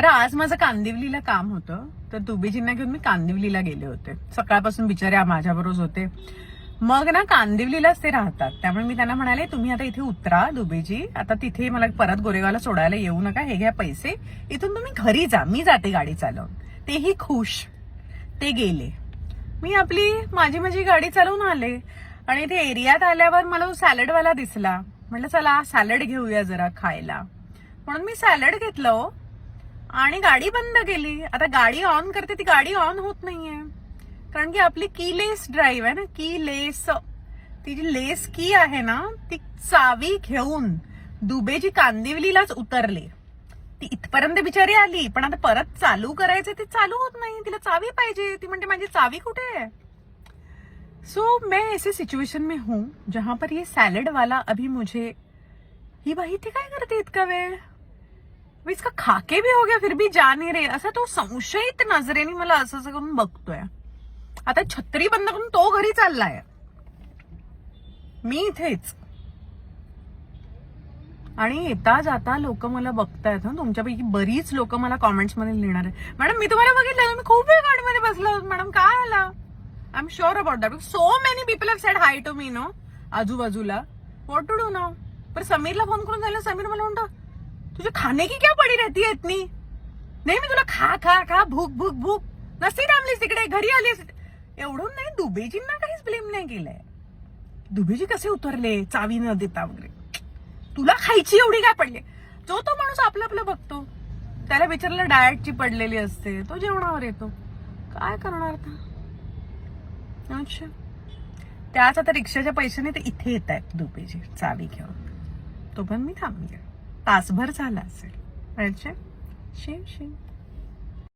तर आज माझं कांदिवलीला काम होतं. तर दुबेजींना घेऊन मी कांदिवलीला गेले होते. सकाळपासून बिचारे माझ्याबरोबर होते. मग ना कांदिवलीलाच ते राहतात. त्यामुळे मी त्यांना म्हणाले तुम्ही आता इथे उतरा दुबेजी. आता तिथे मला परत गोरेगावला सोडायला येऊ नका. हे घ्या पैसे. इथून तुम्ही घरी जा. मी जाते गाडी चालवून. तेही खुश. ते गेले. मी आपली माझी माझी गाडी चालवून आले. आणि इथे एरियात आल्यावर मला सॅलडवाला दिसला. म्हटलं चला सॅलड घेऊया जरा खायला. म्हणून मी सॅलड घेतलं हो. आणि गाडी बंद केली. आता गाडी ऑन करते ती गाडी ऑन होत नाहीये. कारण की आपली की लेस ड्राईव्ह आहे ना की लेस ती जी लेस की आहे ना ती चावी घेऊन दुबेजी कांदिवलीलाच उतरले. ती इथपर्यंत बिचारी आली पण आता परत चालू करायचं ते चालू होत नाही. तिला चावी पाहिजे. ती म्हणते माझी चावी कुठे आहे? सो मैं ऐसे सिचुएशन में हूं जहां पर ये सैलड वाला अभी मुझे ही बाई इथे काय करते इतका वेळ? इसका खाके भी हो गया फिर भी जा नाही रे असं तो संशयित नजरेने मला असं असं करून बघतोय. आता छत्री बंद करून तो घरी चाललाय. मी इथेच. आणि येता जाता लोक मला बघतायत ना तुमच्यापैकी बरीच लोक मला कॉमेंट्समध्ये लिहिणार आहे मॅडम मी तुम्हाला बघितलं मी खूप वेळ गाडीमध्ये बसलो. मॅडम काय आला? I am sure about that so many people have said hi to me no आजूबाजूला. वॉट टू डू नो पर समीरला फोन करून झालं समीर मला म्हणतो तुझे खाने की क्या पडी रहती है इतनी? नाही मी तुला खा खा खा भूक भूक भूक नसती थांबलीस तिकडे घरी आलीस। एवढं नाही दुबेजींना काहीच ब्लेम नाही केलंय. दुबेजी कसे उतरले चावी न देता वगैरे. तुला खायची एवढी काय पडली? जो तो माणूस आपलं आपलं बघतो त्याला बिचारला डाएटची पडलेली असते तो जेवणावर येतो. काय करणार आता? अच्छा. त्याच आता रिक्षाच्या पैशाने ते इथे येत आहेत दुबेजी चावी घेऊन. तो पण मी थांबले. तासभर झाला असेल. अच्छा शिव शिव.